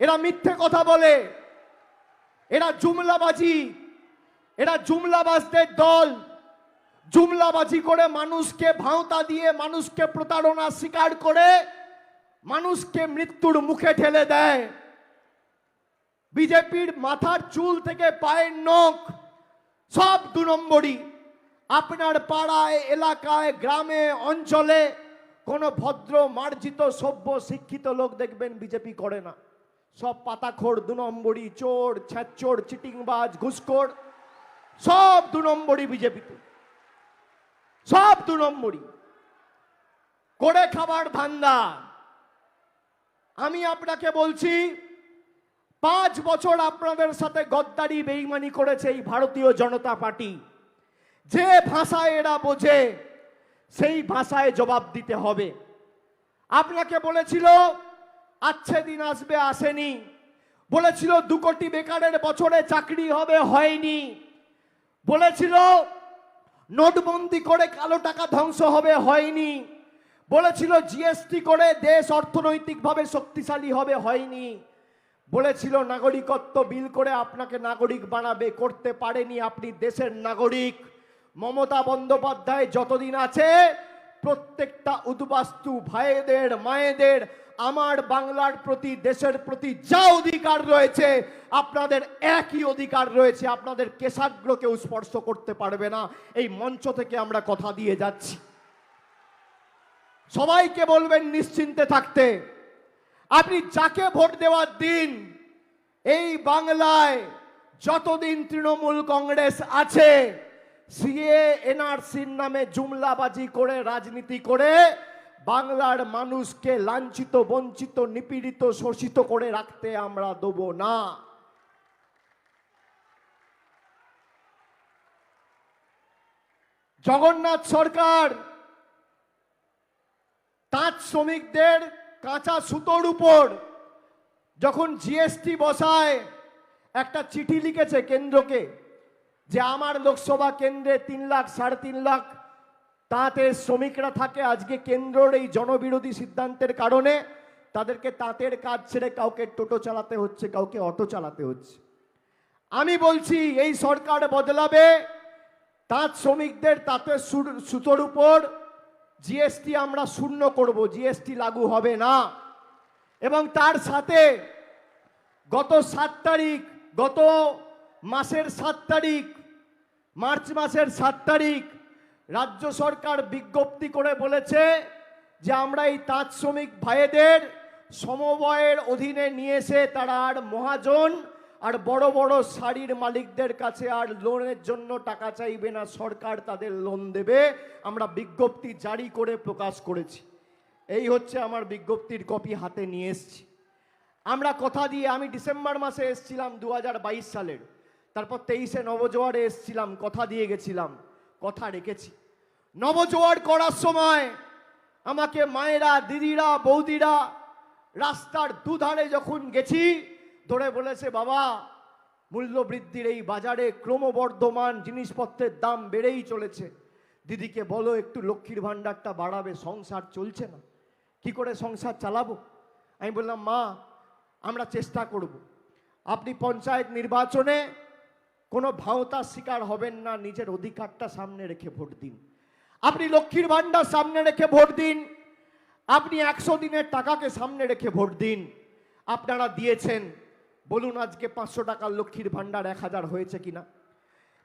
এরা মিথ্যে কথা বলে। এরা জুমলাবাজি। এরা জুমলাবাজদের দল। জুমলাবাজি করে মানুষকে ভাঁওতা দিয়ে, মানুষকে প্রতারণা স্বীকার করে, মানুষকে মৃত্যুর মুখে ঠেলে দেয়। বিজেপির মাথার চুল থেকে পায়ের নখ সব দু নম্বরই। আপনার পাড়ায়, এলাকায়, গ্রামে, অঞ্চলে কোনো ভদ্র, মার্জিত, সভ্য, শিক্ষিত লোক দেখবেন বিজেপি করে না। সব পাতাখোর দু নম্বরই চোর, ছ্যাচোর, চিটিংবাজ, ঘুষখোর, সব দু নম্বরই বিজেপিতে। সব দু নম্বরই। করে খাবার ধান্দা। আমি আপনাকে বলছি, পাঁচ বছর আপনাদের সাথে গদ্দারি বেইমানি করেছে এই ভারতীয় জনতা পার্টি। যে ভাষায় এরা বোঝে, সেই ভাষায় জবাব দিতে হবে। আপনাকে বলেছিল আচ্ছে দিন আসবে, আসেনি। বলেছিল, দু কোটি বেকারের বছরে চাকরি হবে, হয়নি। বলেছিল, নোটবন্দি করে কালো টাকা ধ্বংস হবে, হয়নি। বলেছিল, জিএসটি করে দেশ অর্থনৈতিকভাবে শক্তিশালী হবে, হয়নি। বলেছিল, নাগরিকত্ব বিল করে আপনাকে নাগরিক বানাবে, করতে পারেনি আপনি দেশের নাগরিক। মমতা বন্দ্যোপাধ্যায় যতদিন আছে, প্রত্যেকটা উদ্বাস্তু ভাইদের, মায়েদের আমার বাংলার প্রতি, দেশের প্রতি যা অধিকার রয়েছে, আপনাদের একই অধিকার রয়েছে, আপনাদের কেশাগ্র কেউ স্পর্শ করতে পারবে না। এই মঞ্চ থেকে আমরা কথা দিয়ে যাচ্ছি। সবাইকে বলবেন নিশ্চিন্তে থাকতে। আপনি যাকে ভোট দেওয়ার দিন, এই বাংলায় যতদিন তৃণমূল কংগ্রেস আছে, সিএ, এনআরসির নামে জুমলাবাজি করে, রাজনীতি করে বাংলার মানুষকে লাঞ্ছিত, বঞ্চিত, নিপীড়িত, শোষিত করে রাখতে আমরা দেব না। জগন্নাথ সরকার তাঁত শ্রমিকদের কাঁচা সুতোর উপর যখন জিএসটি বসায়, একটা চিঠি লিখেছে কেন্দ্রকে যে আমার লোকসভা কেন্দ্রে তিন লাখ, সাড়ে তিন লাখ তাঁতের শ্রমিকরা থাকে। আজকে কেন্দ্রর এই জনবিরোধী সিদ্ধান্তের কারণে তাদেরকে তাঁতের কাজ ছেড়ে কাউকে টোটো চালাতে হচ্ছে, কাউকে অটো চালাতে হচ্ছে। আমি বলছি, এই সরকার বদলাবে, তাঁত শ্রমিকদের তাঁতের সুতোর উপর জিএসটি আমরা শূন্য করব, জিএসটি লাগু হবে না। এবং তার সাথে গত সাত তারিখ, গত মাসের সাত তারিখ, মার্চ মাসের সাত তারিখ রাজ্য সরকার বিজ্ঞপ্তি করে বলেছে যে আমরা এই তাঁত শ্রমিক ভাইদের সমবয়ের অধীনে নিয়ে এসে তারা আর মহাজন আর বড় বড় শাড়ির মালিকদের কাছে আর লোনের জন্য টাকা চাইবে না, সরকার তাদের লোন দেবে। আমরা বিজ্ঞপ্তি জারি করে প্রকাশ করেছি। এই হচ্ছে আমার বিজ্ঞপ্তির কপি হাতে নিয়ে এসছি। আমরা কথা দিয়ে, আমি ডিসেম্বর মাসে এসছিলাম দু হাজার বাইশ সালের। তারপর তেইশে নবজোয়ারে এসছিলাম, কথা দিয়ে গেছিলাম। কথা রেখেছি। নবজোয়ার করার সময় আমাকে মায়েরা, দিদিরা, বৌদিরা রাস্তার দুধারে যখন গেছি, ধরে বলেছে, বাবা মূল্য বৃদ্ধির এই বাজারে ক্রমবর্ধমান জিনিসপত্রের দাম বেড়েই চলেছে। দিদিকে বলো, একটু লক্ষ্মীর ভাণ্ডারটা বাড়াবে, সংসার চলছে না। কি করে সংসার চালাবো? আমি বললাম, মা, আমরা চেষ্টা করব। আপনি পঞ্চায়েত নির্বাচনে কোনো ভাওতার শিকার হবেন না, নিজের অধিকারটা সামনে রেখে ভোট দিন। আপনি লক্ষ্মীর ভাণ্ডার সামনে রেখে ভোট দিন। আপনি একশো দিনের টাকাকে সামনে রেখে ভোট দিন। আপনারা দিয়েছেন, বলুন আজকে পাঁচশো টাকার লক্ষ্মীর ভাণ্ডার এক হাজার হয়েছে কিনা?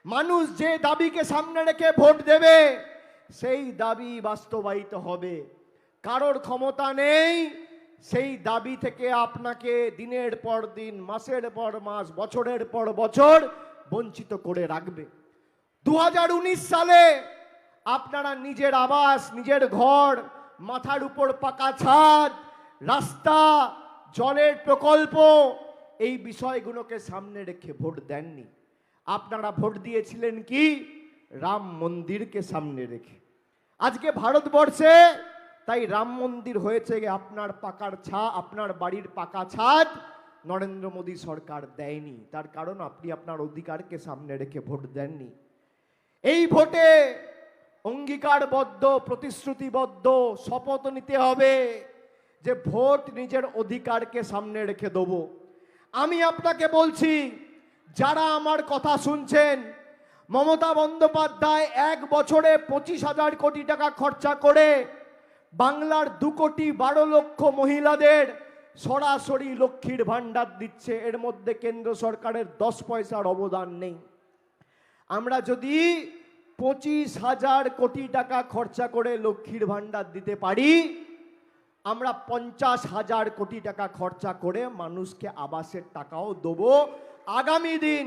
মানুষ যে দাবিকে সামনে রেখে ভোট দেবে, সেই দাবি বাস্তবায়িত হবে। কারোর ক্ষমতা নেই, সেই দাবি থেকে আপনাকে দিনের পর দিন, মাসের পর মাস, বছরের পর বছর বঞ্চিত করে রাখবে। দু হাজার উনিশ সালে আপনারা নিজের আবাস, নিজের ঘর, মাথার উপর পাকা ছাদ, রাস্তা, জলের প্রকল্প, এই বিষয়গুলোকে সামনে রেখে ভোট দেননি। আপনারা ভোট দিয়েছিলেন কি? রাম মন্দিরকে সামনে রেখে। আজকে ভারতবর্ষে তাই রাম মন্দির হয়েছে আপনার পাকার ছা, আপনার বাড়ির পাকা ছাদ নরেন্দ্র মোদী সরকার দেয়নি। তার কারণ আপনি আপনার অধিকারকে সামনে রেখে ভোট দেননি। এই ভোটে অঙ্গীকারবদ্ধ, প্রতিশ্রুতিবদ্ধ শপথ নিতে হবে যে ভোট নিজের অধিকারকে সামনে রেখে দেবো। আমি আপনাকে বলছি, যারা আমার কথা শুনছেন, মমতা বন্দ্যোপাধ্যায় এক বছরে পঁচিশ হাজার কোটি টাকা খরচা করে বাংলার দু কোটি বারো লক্ষ মহিলাদের সরাসরি লক্ষ্মীর ভাণ্ডার দিচ্ছে। এর মধ্যে কেন্দ্র সরকারের দশ পয়সার অবদান নেই। আমরা যদি পঁচিশ হাজার কোটি টাকা খরচা করে লক্ষ্মীর ভাণ্ডার দিতে পারি, আমরা পঞ্চাশ হাজার কোটি টাকা খরচা করে মানুষকে আবাসের টাকাও দেবো। আগামী দিন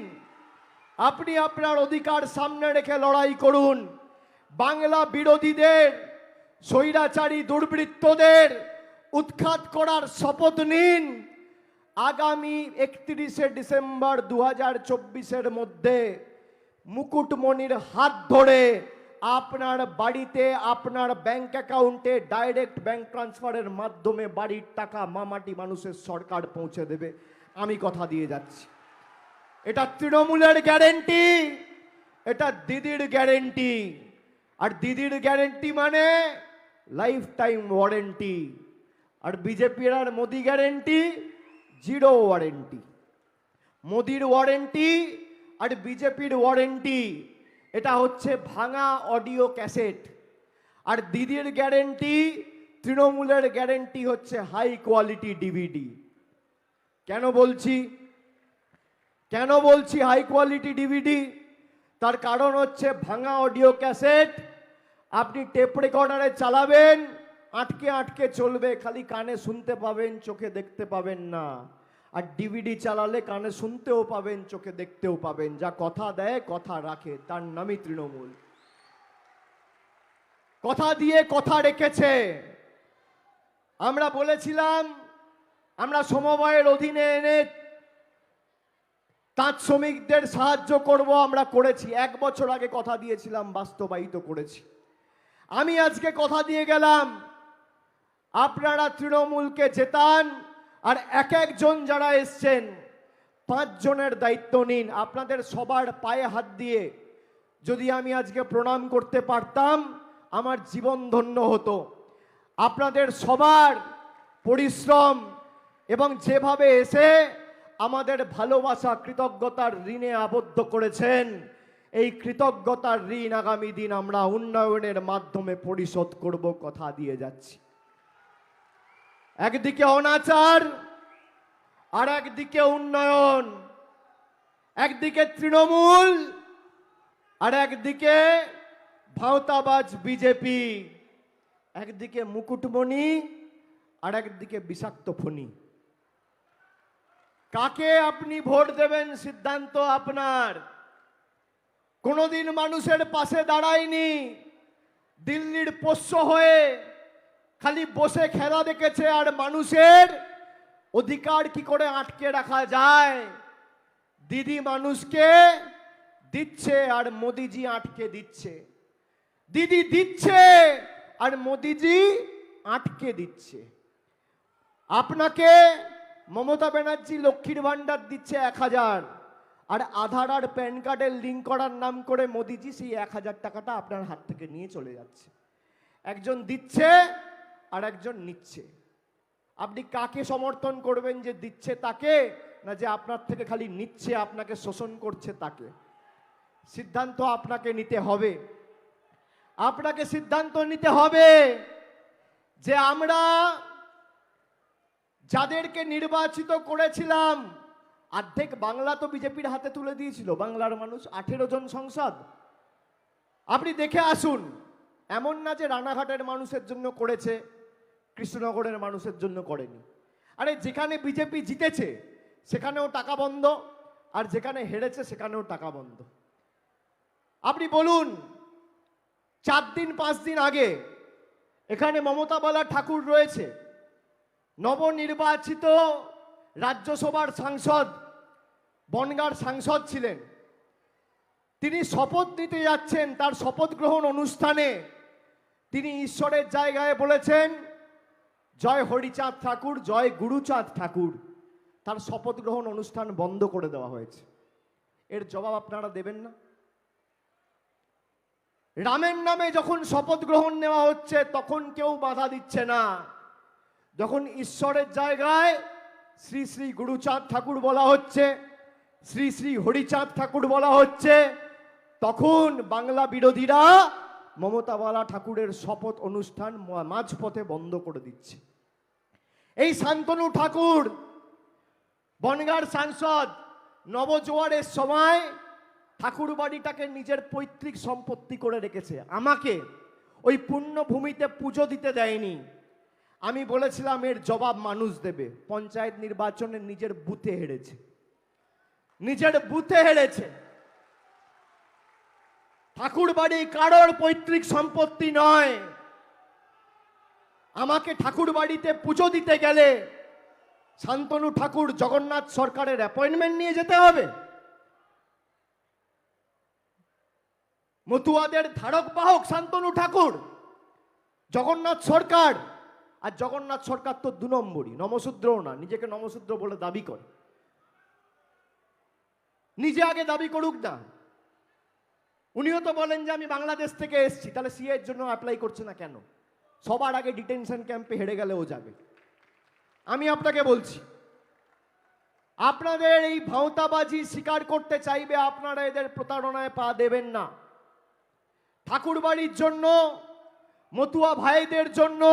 আপনি আপনার অধিকার সামনে রেখে লড়াই করুন। বাংলা বিরোধীদের, স্বৈরাচারী দুর্বৃত্তদের উৎখাত করার শপথ নিন। আগামী একত্রিশে ডিসেম্বর দু হাজার চব্বিশের মধ্যে মুকুটমণির হাত ধরে আপনার বাড়িতে, আপনার ব্যাংক অ্যাকাউন্টে ডাইরেক্ট ব্যাংক ট্রান্সফারের মাধ্যমে বাড়ির টাকা মামাটি মানুষের সরকার পৌঁছে দেবে। আমি কথা দিয়ে যাচ্ছি। এটা তৃণমূলের গ্যারেন্টি, এটা দিদির গ্যারেন্টি। আর দিদির গ্যারেন্টি মানে লাইফ টাইম ওয়ারেন্টি আর বিজেপির আর মোদি গ্যারেন্টি জিরো ওয়ারেন্টি মোদির ওয়ারেন্টি আর বিজেপির ওয়ারেন্টি এটা হচ্ছে ভাঙা অডিও ক্যাসেট আর দিদির গ্যারেন্টি তৃণমূলের গ্যারেন্টি হচ্ছে হাই কোয়ালিটি ডিভিডি কেন বলছি? কেন বলছি হাই কোয়ালিটি ডিভিডি তার কারণ হচ্ছে ভাঙা অডিও ক্যাসেট আপনি টেপ রেকর্ডারে চালাবেন আটকে আটকে চলবে, খালি কানে শুনতে পাবেন, চোখে দেখতে পাবেন না। আর ডিভিডি চালালে কানে শুনতেও পাবেন, চোখে দেখতেও পাবেন। যা কথা দেয়, কথা রাখে, তার নামই তৃণমূল। কথা দিয়ে কথা রেখেছে। আমরা বলেছিলাম, আমরা সমবায়ের অধীনে এনে তাঁত শ্রমিকদের সাহায্য করব, আমরা করেছি। এক বছর আগে কথা দিয়েছিলাম, বাস্তবায়িত করেছি। আমি আজকে কথা দিয়ে গেলাম আপনারা তৃণমূলকে জেতান আর এক একজন যারা এসছেন, পাঁচজনের দায়িত্ব নিন। আপনাদের সবার পায়ে হাত দিয়ে যদি আমি আজকে প্রণাম করতে পারতাম, আমার জীবন ধন্য হতো। আপনাদের সবার পরিশ্রম এবং যেভাবে এসে আমাদের ভালোবাসা, কৃতজ্ঞতার ঋণে আবদ্ধ করেছেন, এই কৃতজ্ঞতার ঋণ আগামী দিন আমরা উন্নয়নের মাধ্যমে পরিশোধ করব কথা দিয়ে যাচ্ছি। একদিকে অনাচার আর একদিকে উন্নয়ন। একদিকে তৃণমূল আর একদিকে ভাওতাবাজ বিজেপি। একদিকে মুকুটমণি আর একদিকে বিষাক্ত ফণি। কাকে আপনি ভোট দেবেন সিদ্ধান্ত আপনার? কোনোদিন মানুষের পাশে দাঁড়ায়নি। দিল্লির পোষ্য হয়ে খালি বসে খেলা দেখেছে আর মানুষের অধিকার কি করে আটকে রাখা যায়? দিদি মানুষকে দিচ্ছে আর মোদিজি আটকে দিচ্ছে। দিদি দিচ্ছে আর মোদিজি আটকে দিচ্ছে। আপনাকে মমতা ব্যানার্জি লক্ষ্মীর ভাণ্ডার দিচ্ছে এক হাজার। আর আধার আর প্যান কার্ডের লিঙ্ক করার নাম করে মোদিজি সেই এক হাজার টাকাটা আপনার হাত থেকে নিয়ে চলে যাচ্ছে। একজন দিচ্ছে আর একজন নিচ্ছে। আপনি কাকে সমর্থন করবেন যে দিচ্ছে তাকে, না যে আপনার থেকে খালি নিচ্ছে, আপনাকে শোষণ করছে তাকে? সিদ্ধান্ত আপনাকে নিতে হবে। আপনাকে সিদ্ধান্ত নিতে হবে যে আমরা যাদেরকে নির্বাচিত করেছিলাম, অর্ধেক বাংলা তো বিজেপির হাতে তুলে দিয়েছিল, বাংলার মানুষ, আঠেরো জন সংসদ। আপনি দেখে আসুন, এমন না যে রানাঘাটের মানুষের জন্য করেছে। কৃষ্ণনগরের মানুষের জন্য করেনি। আরে যেখানে বিজেপি জিতেছে, সেখানেও টাকা বন্ধ, আর যেখানে হেরেছে, সেখানেও টাকা বন্ধ। আপনি বলুন, চার দিন, পাঁচ দিন আগে এখানে মমতা বালা ঠাকুর রয়েছে। নবনির্বাচিত রাজ্যসভার সাংসদ, বনগার সাংসদ ছিলেন। তিনি শপথ নিতে যাচ্ছেন, তার শপথ গ্রহণ অনুষ্ঠানে। তিনি ঈশ্বরের জায়গায় বলেছেন জয় হরিচাঁদ ঠাকুর, জয় গুরুচাঁদ ঠাকুর। তার শপথ গ্রহণ অনুষ্ঠান বন্ধ করে দেওয়া হয়েছে। এর জবাব আপনারা দেবেন না? রামের নামে যখন শপথ গ্রহণ নেওয়া হচ্ছে, তখন কেউ বাধা দিচ্ছে না। যখন ঈশ্বরের জায়গায় শ্রী শ্রী গুরুচাঁদ ঠাকুর বলা হচ্ছে, শ্রী শ্রী হরিচাঁদ ঠাকুর বলা হচ্ছে, তখন বাংলা বিরোধীরা মমতাবালা ঠাকুরের শপথ অনুষ্ঠান মাঝপথে বন্ধ করে দিচ্ছে। এই শান্তনু ঠাকুর, বনগার সাংসদ, নবজোয়ারের সময় ঠাকুর বাড়িটাকে নিজের পৈতৃক সম্পত্তি করে রেখেছে। আমাকে ওই পুণ্যভূমিতে পুজো দিতে দেয়নি। আমি বলেছিলাম, এর জবাব মানুষ দেবে। পঞ্চায়েত নির্বাচনে নিজের বুথে হেরেছে। নিজের বুথে হেরেছে। ঠাকুর বাড়ি কারোর পৈতৃক সম্পত্তি নয়। আমাকে ঠাকুর বাড়িতে পুজো দিতে গেলে শান্তনু ঠাকুর জগন্নাথ সরকারের অ্যাপয়েন্টমেন্ট নিয়ে যেতে হবে। মতুয়াদের ধারক বাহক শান্তনু ঠাকুর, জগন্নাথ সরকার, আর জগন্নাথ সরকার তো দু নম্বরই নমশূদ্রও না, নিজেকে নমশূদ্র বলে দাবি করে। নিজে আগে দাবি করুক না। উনিও তো বলেন যে আমি বাংলাদেশ থেকে এসেছি, তাহলে সিএ এর জন্য অ্যাপ্লাই করছে না কেন? সবার আগে ডিটেনশন ক্যাম্পে হেরে গেলে ও যাবে। আমি আপনাকে বলছি, আপনাদের এই ভাওতাবাজি স্বীকার করতে চাইবে আপনারা এদের প্রতারণায় পা দেবেন না। ঠাকুরবাড়ির জন্য, মতুয়া ভাইদের জন্য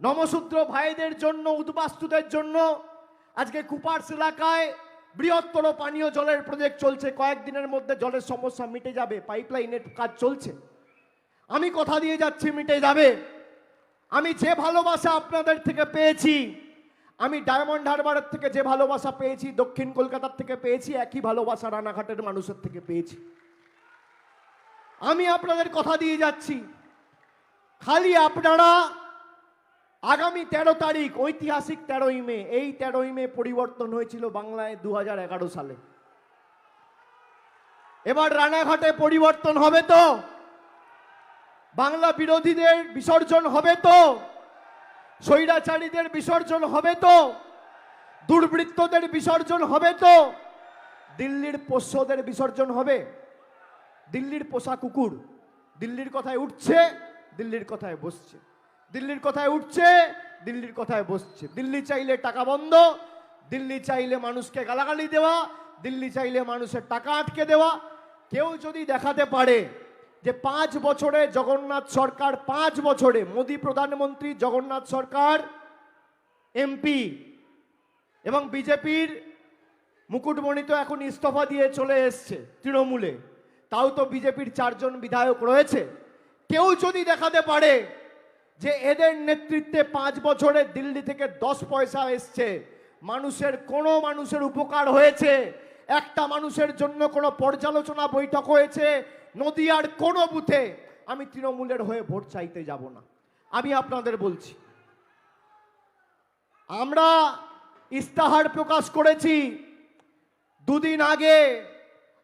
নমশূদ্র ভাইদের জন্য, উদ্বাস্তুদের জন্য, আজকে কুপার্স এলাকায় বৃহত্তর পানীয় জলের প্রজেক্ট চলছে, কয়েকদিনের মধ্যে জলের সমস্যা মিটে যাবে পাইপলাইনের কাজ চলছে। আমি কথা দিয়ে যাচ্ছি, মিটে যাবে। আমি যে ভালোবাসা আপনাদের থেকে পেয়েছি, আমি ডায়মন্ড হারবারের থেকে যে ভালোবাসা পেয়েছি, দক্ষিণ কলকাতার থেকে পেয়েছি, একই ভালোবাসা রানাঘাটের মানুষের থেকে পেয়েছি। আমি আপনাদের কথা দিয়ে যাচ্ছি। খালি আপনারা আগামী তেরো তারিখ, ঐতিহাসিক তেরোই মে, এই তেরোই মে পরিবর্তন হয়েছিল বাংলায় দু হাজার এগারো সালে। এবার রানাঘাটে পরিবর্তন হবে তো? বাংলা বিরোধীদের বিসর্জন হবে তো? স্বৈরাচারীদের বিসর্জন হবে তো? দুর্বৃত্তদের বিসর্জন হবে তো? দিল্লির পোষ্যদের বিসর্জন হবে? দিল্লির পোষা কুকুর, দিল্লির কথায় উঠছে, দিল্লির কথায় বসছে। দিল্লির কথায় উঠছে, দিল্লির কথায় বসছে। দিল্লি চাইলে টাকা বন্ধ, দিল্লি চাইলে মানুষকে গালাগালি দেওয়া, দিল্লি চাইলে মানুষের টাকা আটকে দেওয়া। কেউ যদি দেখাতে পারে যে পাঁচ বছরে জগন্নাথ সরকার, পাঁচ বছরে মোদী প্রধানমন্ত্রী, জগন্নাথ সরকার, এমপি এবং বিজেপির মুকুটমণি তো এখন ইস্তফা দিয়ে চলে এসছে তৃণমূলে, তাও তো বিজেপির চারজন বিধায়ক রয়েছে। কেউ যদি দেখাতে পারে যে এদের নেতৃত্বে পাঁচ বছরে দিল্লি থেকে দশ পয়সা এসছে। মানুষের কোনো মানুষের উপকার হয়েছে। একটা মানুষের জন্য কোনো পর্যালোচনা বৈঠক হয়েছে নদিয়ার কোনো বুথে। আমি তৃণমূলের হয়ে ভোট চাইতে যাব না। আমি আপনাদের বলছি। আমরা ইস্তাহার প্রকাশ করেছি দুদিন আগে।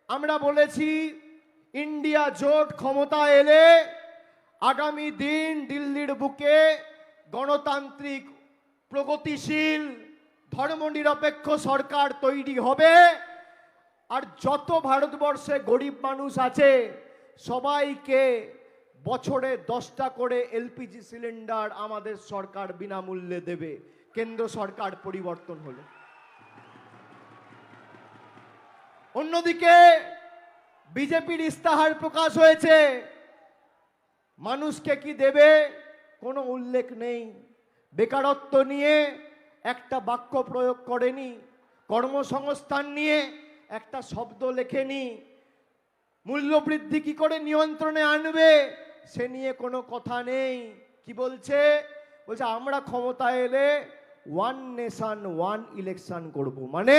আমরা বলেছি, ইন্ডিয়া জোট ক্ষমতা এলে আগামী দিন দিল্লির বুকে গণতান্ত্রিক প্রগতিশীল, ধর্মনিরপেক্ষ সরকার তৈরি হবে। আর যত ভারতবর্ষে গরিব মানুষ আছে, সবাইকে বছরে দশটা করে এলপিজি সিলিন্ডার আমাদের সরকার বিনামূল্যে দেবে। কেন্দ্র সরকার পরিবর্তন হলে। অন্যদিকে বিজেপির ইস্তাহার প্রকাশ হয়েছে। মানুষকে কি দেবে? কোনো উল্লেখ নেই। বেকারত্ব নিয়ে একটা বাক্য প্রয়োগ করেনি। কর্মসংস্থান নিয়ে একটা শব্দ লেখেনি। মূল্যবৃদ্ধি কি করে নিয়ন্ত্রণে আনবে, সে নিয়ে কোনো কথা নেই। কি বলছে? বলছে, আমরা ক্ষমতায় এলে ওয়ান নেশান ওয়ান ইলেকশন করব। মানে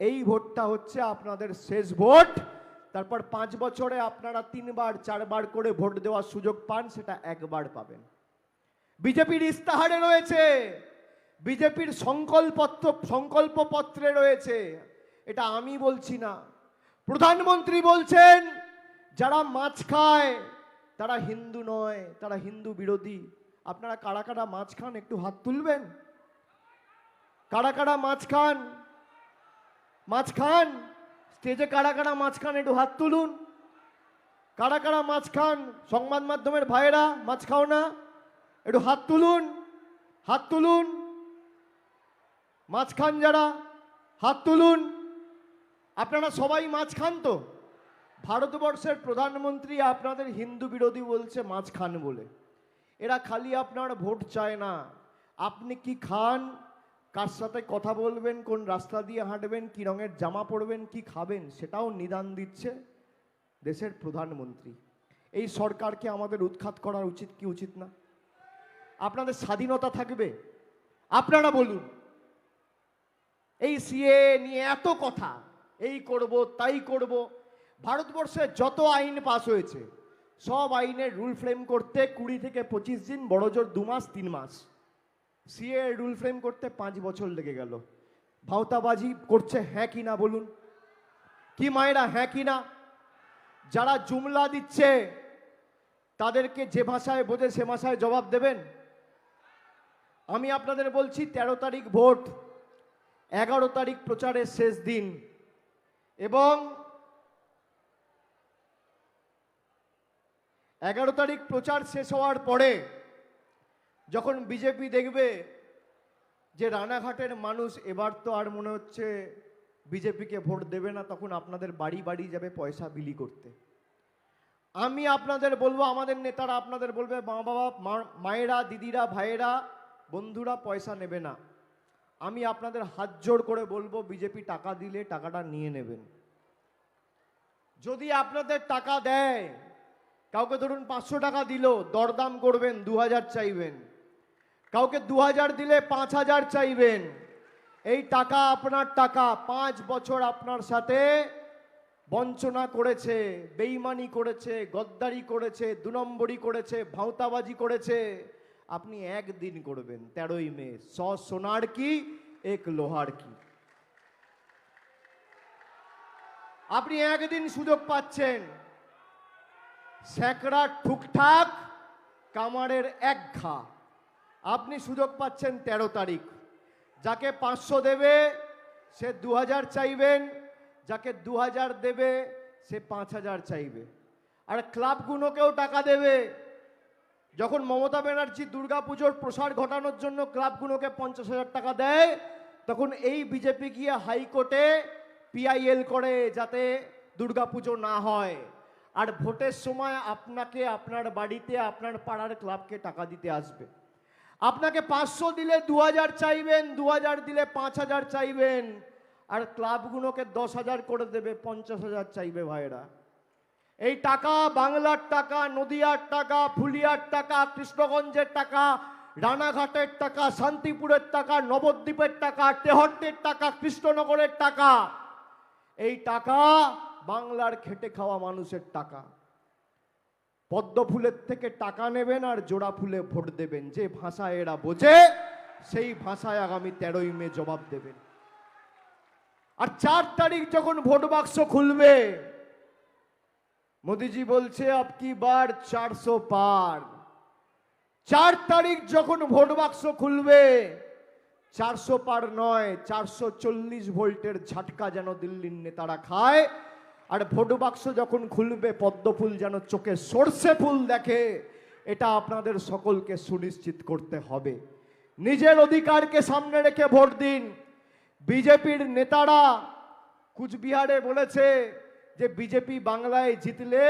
এই ভোটটা হচ্ছে আপনাদের শেষ ভোট। তারপর পাঁচ বছরে আপনারা তিনবার, চারবার করে ভোট দেওয়ার সুযোগ পান, সেটা একবার পাবেন। বিজেপির ইস্তাহারে রয়েছে, বিজেপির সংকল্পত্র সংকল্পপত্রে রয়েছে, এটা আমি বলছি না। প্রধানমন্ত্রী বলছেন, যারা মাছ খায়, তারা হিন্দু নয়, তারা হিন্দু বিরোধী। আপনারা কারা কারা মাছ খান, একটু হাত তুলবেন? কারা কারা মাছ খান? মাছ খান? স্টেজে কারা কারা মাছ খান একটু হাত তুলুন। কারা কারা মাছ খান সংবাদ মাধ্যমের ভাইয়েরা, মাছ খাও না। একটু হাত তুলুন হাত তুলুন। মাছ খান যারা, হাত তুলুন। আপনারা সবাই মাছ খান তো? ভারতবর্ষের প্রধানমন্ত্রী আপনাদের হিন্দু বিরোধী বলছে মাছ খান বলে। এরা খালি আপনার ভোট চায় না। আপনি কি খান? কার সাথে কথা বলবেন, কোন রাস্তা দিয়ে হাঁটবেন, কি রঙের জামা পরবেন, কি খাবেন, সেটাও নিদান দিচ্ছে দেশের প্রধানমন্ত্রী। এই সরকারকে আমাদের উৎখাত করা উচিত কি উচিত না? আপনাদের স্বাধীনতা থাকবে। আপনারা বলুন, এই সিএ নিয়ে এত কথা, এই করব, তাই করব। ভারতবর্ষে যত আইন পাস হয়েছে, সব আইনের রুল ফ্রেম করতে কুড়ি থেকে পঁচিশ দিন বড় জোর দু মাস, তিন মাস। সিএ রুল ফ্রেম করতে পাঁচ বছর লেগে গেল। ভাওতাবাজি করছে হ্যাঁ কি না বলুন? কি মায়েরা হ্যাঁ কি না? যারা জুমলা দিচ্ছে, তাদেরকে যে ভাষায় বোঝে সে ভাষায় জবাব দেবেন? আমি আপনাদের বলছি, তেরো তারিখ ভোট, এগারো তারিখ প্রচারের শেষ দিন। এবং এগারো তারিখ প্রচার শেষ হওয়ার পরে যখন বিজেপি দেখবে যে রানাঘাটের মানুষ এবার তো আর মনে হচ্ছে বিজেপিকে ভোট দেবে না, তখন আপনাদের বাড়ি বাড়ি যাবে পয়সা বিলি করতে। আমি আপনাদের বলব, আমাদের নেতারা আপনাদের বলবে, মা বাবা মায়েরা, দিদিরা, ভাইয়েরা, বন্ধুরা পয়সা নেবে না। আমি আপনাদের হাত জোড় করে বলব, বিজেপি টাকা দিলে টাকাটা নিয়ে নেবেন। যদি আপনাদের টাকা দেয়, কাউকে ধরুন পাঁচশো টাকা দিল, দরদাম করবেন, দু হাজার চাইবেন কাউকে দু হাজার দিলে পাঁচ হাজার চাইবেন। এই টাকা আপনার টাকা, পাঁচ বছর আপনার সাথে বঞ্চনা করেছে, বেইমানি করেছে, গদ্দারি করেছে দু নম্বরি করেছে, ভাঁওতাবাজি করেছে। আপনি একদিন করবেন, তেরোই মে। স সোনার কি, এক লোহার কি। আপনি একদিন সুযোগ পাচ্ছেন। স্যাকড়া ঠুকঠাক, কামারের এক ঘা। আপনি সুযোগ পাচ্ছেন তেরো তারিখ। যাকে পাঁচশো দেবে, সে দু হাজার চাইবেন। যাকে দু হাজার দেবে, সে পাঁচ হাজার চাইবে। আর ক্লাবগুলোকেও টাকা দেবে। যখন মমতা ব্যানার্জি দুর্গাপুজোর প্রসার ঘটানোর জন্য ক্লাবগুলোকে পঞ্চাশ হাজার টাকা দেয়, তখন এই বিজেপি গিয়ে হাইকোর্টে পিআইএল করে যাতে দুর্গাপুজো না হয়। আর ভোটের সময় আপনাকে, আপনার বাড়িতে, আপনার পাড়ার ক্লাবকে টাকা দিতে আসবে। আপনাকে পাঁচশো দিলে দু হাজার চাইবেন দু হাজার দিলে পাঁচ হাজার চাইবেন, আর ক্লাবগুলোকে দশ হাজার করে দেবে পঞ্চাশ হাজার চাইবে ভাইরা এই টাকা, বাংলার টাকা, নদিয়ার টাকা, ফুলিয়ার টাকা, কৃষ্ণগঞ্জের টাকা, রানাঘাটের টাকা, শান্তিপুরের টাকা, নবদ্বীপের টাকা, তেহট্টের টাকা, কৃষ্ণনগরের টাকা, এই টাকা বাংলার খেটে খাওয়া মানুষের টাকা। পদ্ম ফুলের থেকে টাকা নেবেন আর জোড়া ফুলে ভোট দেবেন। যে ভাষা এরা বোঝে, সেই ভাষায় আগামী তেরোই মে জবাব দেবেন। আর চার তারিখ যখন ভোট বাক্স খুলবে, মোদিজি বলছে আপকি বার চারশো পার? চার তারিখ যখন ভোট বাক্স খুলবে, চারশো পার নয়, চারশো চল্লিশ ভোল্টের ঝাটকা যেন দিল্লির নেতারা খায় আর ভোট বাক্স যখন খুলবে পদ্ম ফুল যেন চোখে সর্ষে ফুল দেখে, এটা আপনাদের সকলকে সুনিশ্চিত করতে হবে। নিজের অধিকারকে সামনে রেখে ভোট দিন। বিজেপির নেতারা কুচবিহারে বলেছে যে, বিজেপি বাংলায় জিতলে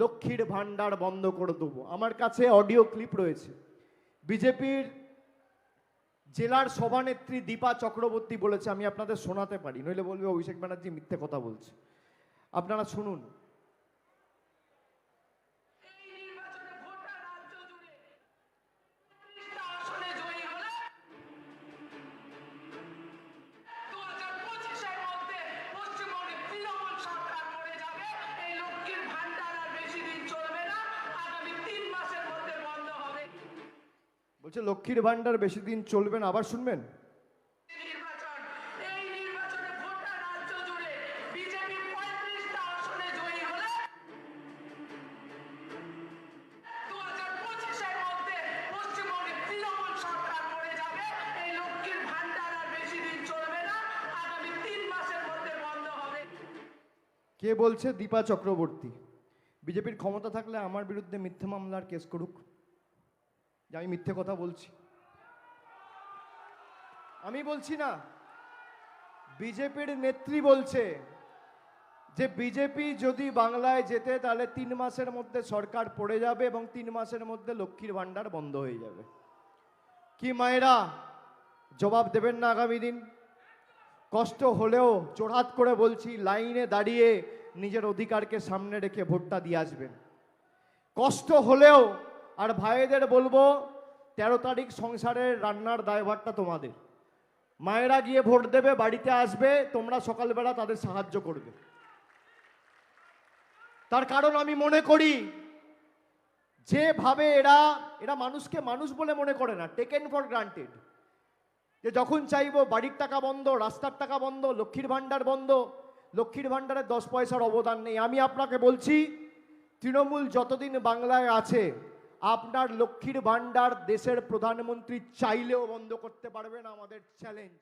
লক্ষ্মীর ভান্ডার বন্ধ করে দেবো। আমার কাছে অডিও ক্লিপ রয়েছে। বিজেপির জেলার সভানেত্রী দীপা চক্রবর্তী বলেছে, আমি আপনাদের শোনাতে পারি, নইলে বলবে অভিষেক ব্যানার্জি মিথ্যে কথা বলছে। আপনারা শুনুন। বলছে লক্ষ্মীর ভান্ডার বেশি দিন চলবে না। আবার শুনবেন? কে বলছে? দীপা চক্রবর্তী। বিজেপির ক্ষমতা থাকলে আমার বিরুদ্ধে মিথ্যে মামলার কেস করুক। যে আমি মিথ্যে কথা বলছি। আমি বলছি না, বিজেপির নেত্রী বলছে যে বিজেপি যদি বাংলায় যেতে, তাহলে তিন মাসের মধ্যে সরকার পড়ে যাবে এবং তিন মাসের মধ্যে লক্ষ্মীর ভাণ্ডার বন্ধ হয়ে যাবে। কি মায়েরা জবাব দেবেন না আগামী দিন? কষ্ট হলেও জোরহাত করে বলছি, লাইনে দাঁড়িয়ে নিজের অধিকারকে সামনে রেখে ভোটটা দিয়ে আসবেন। কষ্ট হলেও, আর ভাইদের বলব, তেরো তারিখ সংসারের রান্নার দায়ভারটা তোমাদের। মায়েরা গিয়ে ভোট দেবে, বাড়িতে আসবে, তোমরা সকালবেলা তাদের সাহায্য করবে। তার কারণ আমি মনে করি, যেভাবে এরা এরা মানুষকে মানুষ বলে মনে করে না টেকেন ফর গ্রান্টেড যে যখন চাইব বাড়ির টাকা বন্ধ, রাস্তার টাকা বন্ধ, লক্ষ্মীর ভাণ্ডার বন্ধ, লক্ষ্মীর ভাণ্ডারের দশ পয়সার অবদান নেই। আমি আপনাকে বলছি, তৃণমূল যতদিন বাংলায় আছে, আপনার লক্ষ্মীর ভাণ্ডার দেশের প্রধানমন্ত্রী চাইলেও বন্ধ করতে পারবে না আমাদের চ্যালেঞ্জ